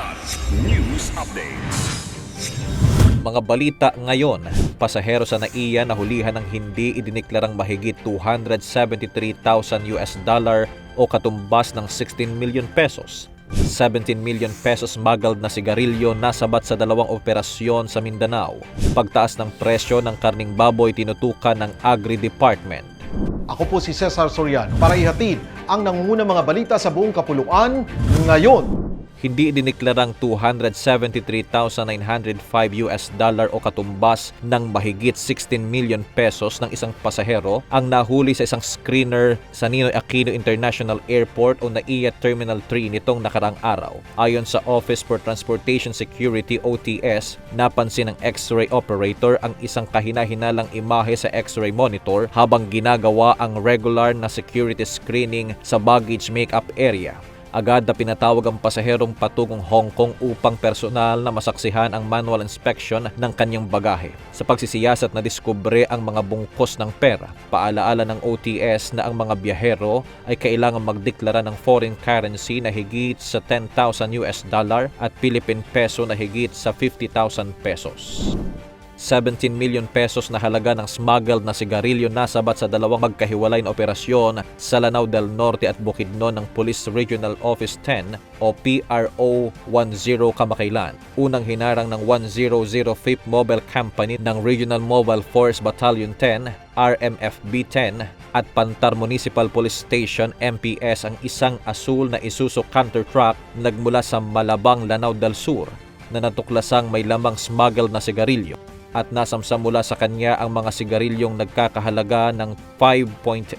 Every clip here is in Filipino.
Ulat News Updates. Mga balita ngayon, pasahero sa NAIA na hulihan ng hindi idineklarang mahigit 273,000 US dollar o katumbas ng 16 million pesos. 17 million pesos smuggled na sigarilyo nasabat sa dalawang operasyon sa Mindanao. Pagtaas ng presyo ng karning baboy tinutukan ng Agri Department. Ako po si Cesar Soriano para ihatid ang nangungunang mga balita sa buong kapuluan ngayon. Hindi idineklarang 273,905 US dollar o katumbas ng mahigit 16 million pesos ng isang pasahero ang nahuli sa isang screener sa Ninoy Aquino International Airport o NAIA Terminal 3 nitong nakarang araw. Ayon sa Office for Transportation Security OTS, napansin ng X-ray operator ang isang kahina-hinalang imahe sa X-ray monitor habang ginagawa ang regular na security screening sa baggage makeup area. Agad na pinatawag ang pasaherong patungong Hong Kong upang personal na masaksihan ang manual inspection ng kanyang bagahe. Sa pagsisiyasat na diskubre ang mga bungkos ng pera, paalaala ng OTS na ang mga biyahero ay kailangan magdeklara ng foreign currency na higit sa 10,000 US dollar at Philippine peso na higit sa 50,000 pesos. 17 million pesos na halaga ng smuggled na sigarilyo nasabat sa dalawang magkahiwalay na operasyon sa Lanao del Norte at Bukidnon ng Police Regional Office 10 o PRO 10 kamakailan. Unang hinarang ng 100 5th Mobile Company ng Regional Mobile Force Battalion 10 RMFB 10 at Pantar Municipal Police Station MPS ang isang asul na Isuzu Canter truck nagmula sa Malabang, Lanao del Sur na natuklasang may lamang smuggled na sigarilyo at nasamsam mula sa kanya ang mga sigarilyong nagkakahalaga ng 5.8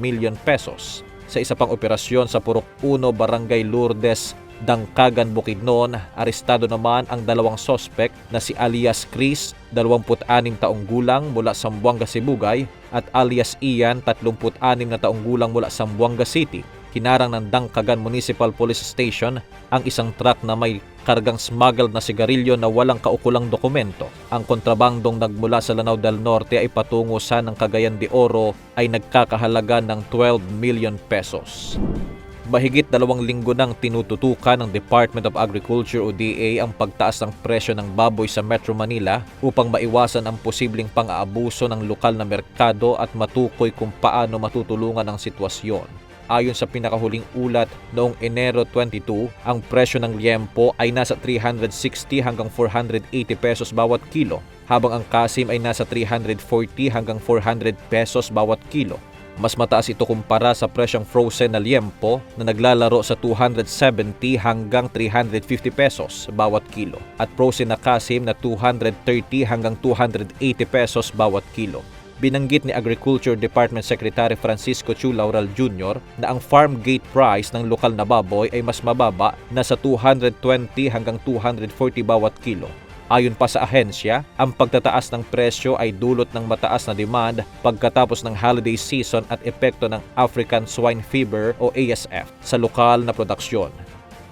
million pesos. Sa isa pang operasyon sa Purok 1, Barangay Lourdes, Dangkagan, Bukidnon, arestado naman ang dalawang sospek na si alias Chris, 26 taong gulang mula Sambuanga, Sibugay at alias Ian, 36 na taong gulang mula Sambuanga City hinarang ng Dangkagan Municipal Police Station ang isang truck na may kargang smuggled na sigarilyo na walang kaukulang dokumento. Ang kontrabandong nagmula sa Lanao del Norte ay patungo sa ng Cagayan de Oro ay nagkakahalaga ng 12 million pesos. Mahigit dalawang linggo nang tinututukan ng Department of Agriculture o DA ang pagtaas ng presyo ng baboy sa Metro Manila upang maiwasan ang posibleng pang-aabuso ng lokal na merkado at matukoy kung paano matutulungan ang sitwasyon. Ayon sa pinakahuling ulat noong Enero 22, ang presyo ng liempo ay nasa 360 hanggang 480 pesos bawat kilo, habang ang kasim ay nasa 340 hanggang 400 pesos bawat kilo. Mas mataas ito kumpara sa presyong frozen na liempo na naglalaro sa 270 hanggang 350 pesos bawat kilo at frozen na kasim na 230 hanggang 280 pesos bawat kilo. Binanggit ni Agriculture Department Secretary Francisco Chu Laural Jr. na ang farm gate price ng lokal na baboy ay mas mababa na sa 220 hanggang 240 bawat kilo. Ayon pa sa ahensya, ang pagtataas ng presyo ay dulot ng mataas na demand pagkatapos ng holiday season at epekto ng African Swine Fever o ASF sa lokal na produksyon.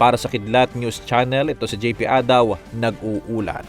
Para sa Kidlat News Channel, ito si JP Adaw, nag-uulat.